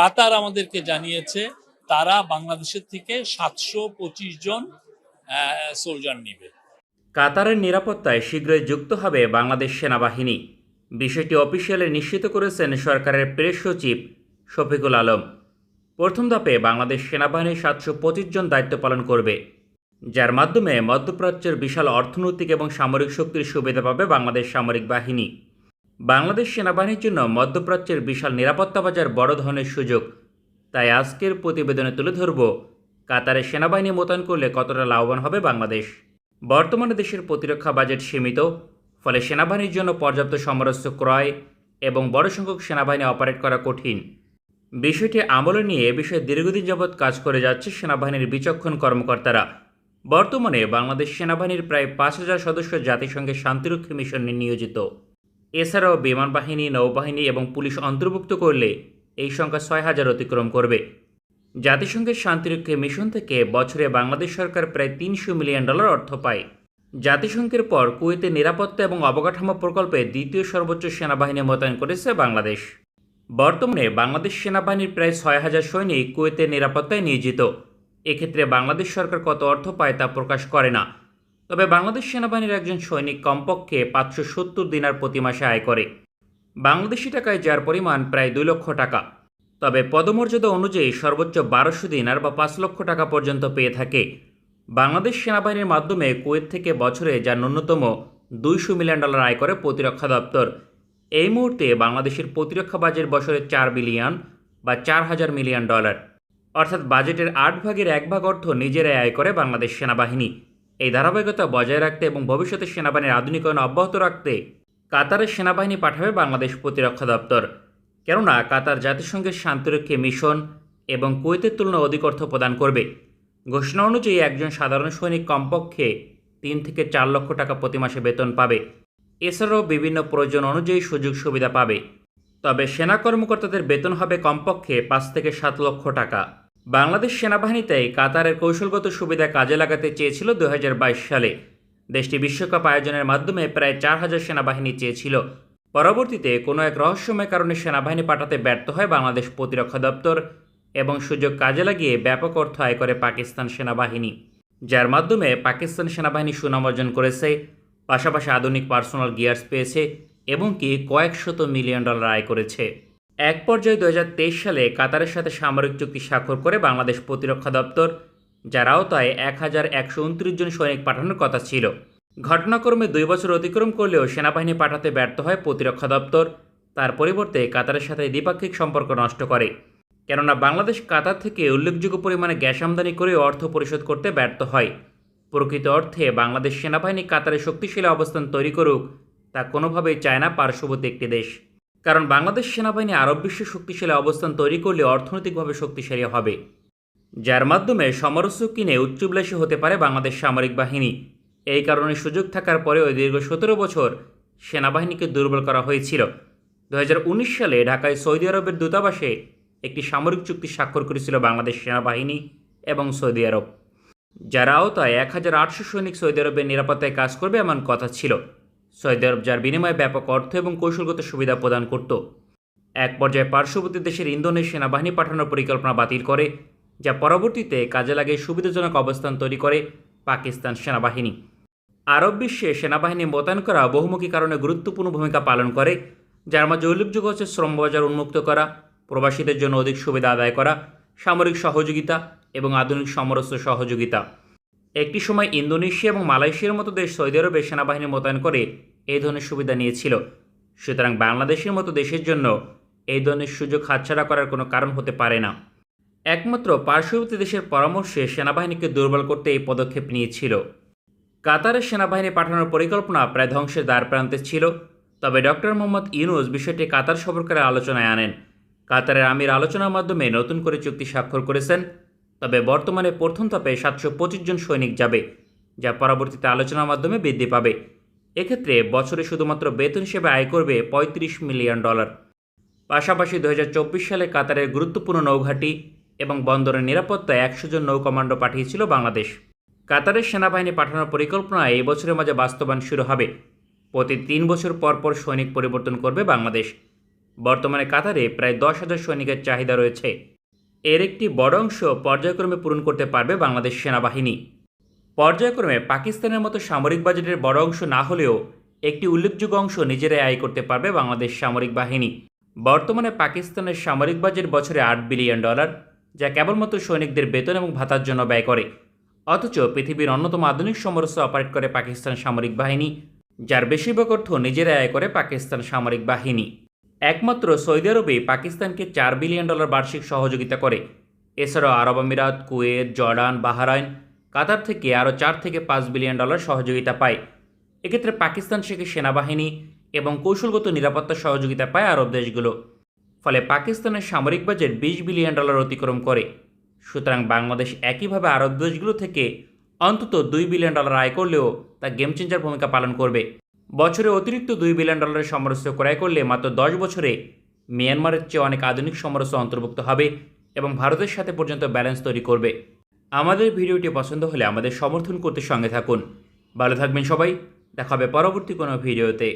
কাতার আমাদেরকে জানিয়েছে, তারা বাংলাদেশের থেকে সাতশো পঁচিশ জন সোলজার নিবে। কাতারের নিরাপত্তায় শীঘ্রই যুক্ত হবে বাংলাদেশ সেনাবাহিনী। বিষয়টি অফিসিয়ালি নিশ্চিত করেছেন সরকারের প্রেস সচিব শফিকুল আলম। প্রথম ধাপে বাংলাদেশ সেনাবাহিনী সাতশো পঁচিশ জন দায়িত্ব পালন করবে, যার মাধ্যমে মধ্যপ্রাচ্যের বিশাল অর্থনৈতিক এবং সামরিক শক্তির সুবিধা পাবে বাংলাদেশ সামরিক বাহিনী। বাংলাদেশ সেনাবাহিনীর জন্য মধ্যপ্রাচ্যের বিশাল নিরাপত্তা বাজার বড় ধরনের সুযোগ। তাই আজকের প্রতিবেদনে তুলে ধরব কাতারে সেনাবাহিনী মোতায়েন করলে কতটা লাভবান হবে বাংলাদেশ। বর্তমানে দেশের প্রতিরক্ষা বাজেট সীমিত, ফলে সেনাবাহিনীর জন্য পর্যাপ্ত সমরাস্ত্র ক্রয় এবং বড় সংখ্যক সেনাবাহিনী অপারেট করা কঠিন। বিষয়টি আমলে নিয়ে এ বিষয়ে দীর্ঘদিন যাবৎ কাজ করে যাচ্ছে সেনাবাহিনীর বিচক্ষণ কর্মকর্তারা। বর্তমানে বাংলাদেশ সেনাবাহিনীর প্রায় পাঁচ হাজার সদস্য জাতিসংঘের শান্তিরক্ষী মিশনে নিয়োজিত। এছাড়াও বিমান বাহিনী, নৌবাহিনী এবং পুলিশ অন্তর্ভুক্ত করলে এই সংখ্যা ছয় হাজার অতিক্রম করবে। জাতিসংঘের শান্তিরক্ষী মিশন থেকে বছরে বাংলাদেশ সরকার প্রায় তিনশো মিলিয়ন ডলার অর্থ পায়। জাতিসংঘের পর কুয়েতে নিরাপত্তা এবং অবকাঠামো প্রকল্পে দ্বিতীয় সর্বোচ্চ সেনাবাহিনী মোতায়েন করেছে বাংলাদেশ। বর্তমানে বাংলাদেশ সেনাবাহিনীর প্রায় ছয় হাজার সৈনিক কুয়েতের নিরাপত্তায় নিয়োজিত। এক্ষেত্রে বাংলাদেশ সরকার কত অর্থ পায় তা প্রকাশ করে না। তবে বাংলাদেশ সেনাবাহিনীর একজন সৈনিক কমপক্ষে পাঁচশো সত্তর দিনার প্রতি মাসে আয় করে। বাংলাদেশি টাকায় যার পরিমাণ প্রায় দুই লক্ষ টাকা। তবে পদমর্যাদা অনুযায়ী সর্বোচ্চ বারোশো দিনার বা পাঁচ লক্ষ টাকা পর্যন্ত পেয়ে থাকে। বাংলাদেশ সেনাবাহিনীর মাধ্যমে কুয়েত থেকে বছরে যা ন্যূনতম দুইশো মিলিয়ন ডলার আয় করে প্রতিরক্ষা দপ্তর। এই মুহূর্তে বাংলাদেশের প্রতিরক্ষা বাজেট বছরে চার বিলিয়ন বা চার হাজার মিলিয়ন ডলার। অর্থাৎ বাজেটের আট ভাগের এক ভাগ অর্থ নিজেরাই আয় করে বাংলাদেশ সেনাবাহিনী। এই ধারাবাহিকতা বজায় রাখতে এবং ভবিষ্যতে সেনাবাহিনীর আধুনিকায়ন অব্যাহত রাখতে কাতারের সেনাবাহিনী পাঠাবে বাংলাদেশ প্রতিরক্ষা দপ্তর। কেননা, কাতার জাতিসংঘের শান্তিরক্ষী মিশন এবং কুয়েতের তুলনায় অধিক অর্থ প্রদান করবে। ঘোষণা অনুযায়ী একজন সাধারণ সৈনিক কমপক্ষে তিন থেকে চার লক্ষ টাকা প্রতি মাসে বেতন পাবে। এছাড়াও বিভিন্ন প্রয়োজন অনুযায়ী সুযোগ সুবিধা পাবে। তবে সেনা কর্মকর্তাদের বেতন হবে কমপক্ষে পাঁচ থেকে সাত লক্ষ টাকা। বাংলাদেশ সেনাবাহিনীতে কাতারের কৌশলগত সুবিধা কাজে লাগাতে চেয়েছিল দু হাজার বাইশ সালে। দেশটি বিশ্বকাপ আয়োজনের মাধ্যমে প্রায় চার হাজার সেনাবাহিনী চেয়েছিল। পরবর্তীতে কোনো এক রহস্যময় কারণে সেনাবাহিনী পাঠাতে ব্যর্থ হয় বাংলাদেশ প্রতিরক্ষা দপ্তর এবং সুযোগ কাজে লাগিয়ে ব্যাপক অর্থ আয় করে পাকিস্তান সেনাবাহিনী, যার মাধ্যমে পাকিস্তান সেনাবাহিনী সুনাম অর্জন করেছে, পাশাপাশি আধুনিক পার্সোনাল গিয়ার্স পেয়েছে এবং কি কয়েকশত মিলিয়ন ডলার আয় করেছে। এক পর্যায়ে দু হাজার তেইশ সালে কাতারের সাথে সামরিক চুক্তি স্বাক্ষর করে বাংলাদেশ প্রতিরক্ষা দপ্তর, যার আওতায় এক হাজার একশো উনত্রিশ জন সৈনিক পাঠানোর কথা ছিল। ঘটনাক্রমে দুই বছর অতিক্রম করলেও সেনাবাহিনী পাঠাতে ব্যর্থ হয় প্রতিরক্ষা দপ্তর। তার পরিবর্তে কাতারের সাথে দ্বিপাক্ষিক সম্পর্ক নষ্ট করে। কেননা বাংলাদেশ কাতার থেকে উল্লেখযোগ্য পরিমাণে গ্যাস আমদানি করে অর্থ পরিশোধ করতে ব্যর্থ হয়। প্রকৃত অর্থে বাংলাদেশ সেনাবাহিনী কাতারে শক্তিশালী অবস্থান তৈরি করুক, তা কোনোভাবেই চায় না পার্শ্ববর্তী একটি দেশ। কারণ বাংলাদেশ সেনাবাহিনী আরব বিশ্বে শক্তিশালী অবস্থান তৈরি করলে অর্থনৈতিকভাবে শক্তিশালী হবে। যার মাধ্যমে সমরস্য কিনে উচ্চাভিলাষী হতে পারে বাংলাদেশ সামরিক বাহিনী। এই কারণে সুযোগ থাকার পরেও দীর্ঘ সতেরো বছর সেনাবাহিনীকে দুর্বল করা হয়েছিল। দু হাজার উনিশ সালে ঢাকায় সৌদি আরবের দূতাবাসে একটি সামরিক চুক্তি স্বাক্ষর করেছিল বাংলাদেশ সেনাবাহিনী এবং সৌদি আরব। যার আওতায় এক হাজার আটশো সৈনিক সৌদি আরবের নিরাপত্তায় কাজ করবে এমন কথা ছিল। সৌদি আরব যার বিনিময়ে ব্যাপক অর্থ এবং কৌশলগত সুবিধা প্রদান করত। এক পর্যায়ে পার্শ্ববর্তী দেশের ইন্ধনের সেনাবাহিনী পাঠানোর পরিকল্পনা বাতিল করে, যা পরবর্তীতে কাজে লাগে সুবিধাজনক অবস্থান তৈরি করে পাকিস্তান সেনাবাহিনী। আরব বিশ্বে সেনাবাহিনী মোতায়েন করা বহুমুখী কারণে গুরুত্বপূর্ণ ভূমিকা পালন করে, যার মাঝে উল্লেখযোগ্য হচ্ছে শ্রম বাজার উন্মুক্ত করা, প্রবাসীদের জন্য অধিক সুবিধা আদায় করা, সামরিক সহযোগিতা এবং আধুনিক সমরস্ত্র সহযোগিতা। একটি সময় ইন্দোনেশিয়া এবং মালয়েশিয়ার মতো দেশ সৌদি আরবে সেনাবাহিনী মোতায়েন করে এই ধরনের সুবিধা নিয়েছিল। সুতরাং বাংলাদেশের মতো দেশের জন্য এই ধরনের সুযোগ হাতছাড়া করার কোনো কারণ হতে পারে না। একমাত্র পার্শ্ববর্তী দেশের পরামর্শে সেনাবাহিনীকে দুর্বল করতে এই পদক্ষেপ নিয়েছিল। কাতারের সেনাবাহিনী পাঠানোর পরিকল্পনা প্রায় ধ্বংসের দ্বার প্রান্তে ছিল, তবে ডক্টর মোহাম্মদ ইউনুস বিষয়টি কাতার সফরকারের আলোচনায় আনেন। কাতারের আমির আলোচনার মাধ্যমে নতুন করে চুক্তি স্বাক্ষর করেছেন, তবে বর্তমানে প্রথম ধাপে সাতশো জন সৈনিক যাবে, যা পরবর্তীতে আলোচনার মাধ্যমে বৃদ্ধি পাবে। এক্ষেত্রে বছরে শুধুমাত্র বেতন হিসেবে আয় করবে পঁয়ত্রিশ মিলিয়ন ডলার। পাশাপাশি দু হাজার চব্বিশ সালে কাতারের গুরুত্বপূর্ণ নৌঘাটি এবং বন্দরের নিরাপত্তায় একশো জন নৌ কমান্ডো পাঠিয়েছিল বাংলাদেশ। কাতারের সেনাবাহিনী পাঠানোর পরিকল্পনা এই বছরের মাঝে বাস্তবায়ন শুরু হবে। প্রতি তিন বছর পর পর সৈনিক পরিবর্তন করবে বাংলাদেশ। বর্তমানে কাতারে প্রায় দশ হাজার সৈনিকের চাহিদা রয়েছে। এর একটি বড় অংশ পর্যায়ক্রমে পূরণ করতে পারবে বাংলাদেশ সেনাবাহিনী। পর্যায়ক্রমে পাকিস্তানের মতো সামরিক বাজেটের বড় অংশ না হলেও একটি উল্লেখযোগ্য অংশ নিজেরাই আয় করতে পারবে বাংলাদেশ সামরিক বাহিনী। বর্তমানে পাকিস্তানের সামরিক বাজেট বছরে আট বিলিয়ন ডলার, যা কেবলমাত্র সৈনিকদের বেতন এবং ভাতার জন্য ব্যয় করে। অথচ পৃথিবীর অন্যতম আধুনিক সমরস্য অপারেট করে পাকিস্তান সামরিক বাহিনী, যার বেশিরভাগ অর্থ নিজেরাই আয় করে পাকিস্তান সামরিক বাহিনী। একমাত্র সৌদি আরবেই পাকিস্তানকে চার বিলিয়ন ডলার বার্ষিক সহযোগিতা করে। এছাড়াও আরব আমিরাত, কুয়েত, জর্ডান, বাহারাইন কাতার থেকে আরও চার থেকে পাঁচ বিলিয়ন ডলার সহযোগিতা পায়। এক্ষেত্রে পাকিস্তান থেকে সেনাবাহিনী এবং কৌশলগত নিরাপত্তা সহযোগিতা পায় আরব দেশগুলো। ফলে পাকিস্তানের সামরিক বাজেট বিশ বিলিয়ন ডলার অতিক্রম করে। সুতরাং বাংলাদেশ একইভাবে আরব দেশগুলো থেকে অন্তত দুই বিলিয়ন ডলার আয় করলেও তা গেম চেঞ্জার ভূমিকা পালন করবে। বছরে অতিরিক্ত দুই বিলিয়ন ডলারের সমরস্য ক্রয় করলে মাত্র দশ বছরে মিয়ানমারের চেয়ে অনেক আধুনিক সমরস্য অন্তর্ভুক্ত হবে এবং ভারতের সাথে পর্যন্ত ব্যালেন্স তৈরি করবে। আমাদের ভিডিওটি পছন্দ হলে আমাদের সমর্থন করতে সঙ্গে থাকুন। ভালো থাকবেন সবাই। দেখাবে পরবর্তী কোনো ভিডিওতে।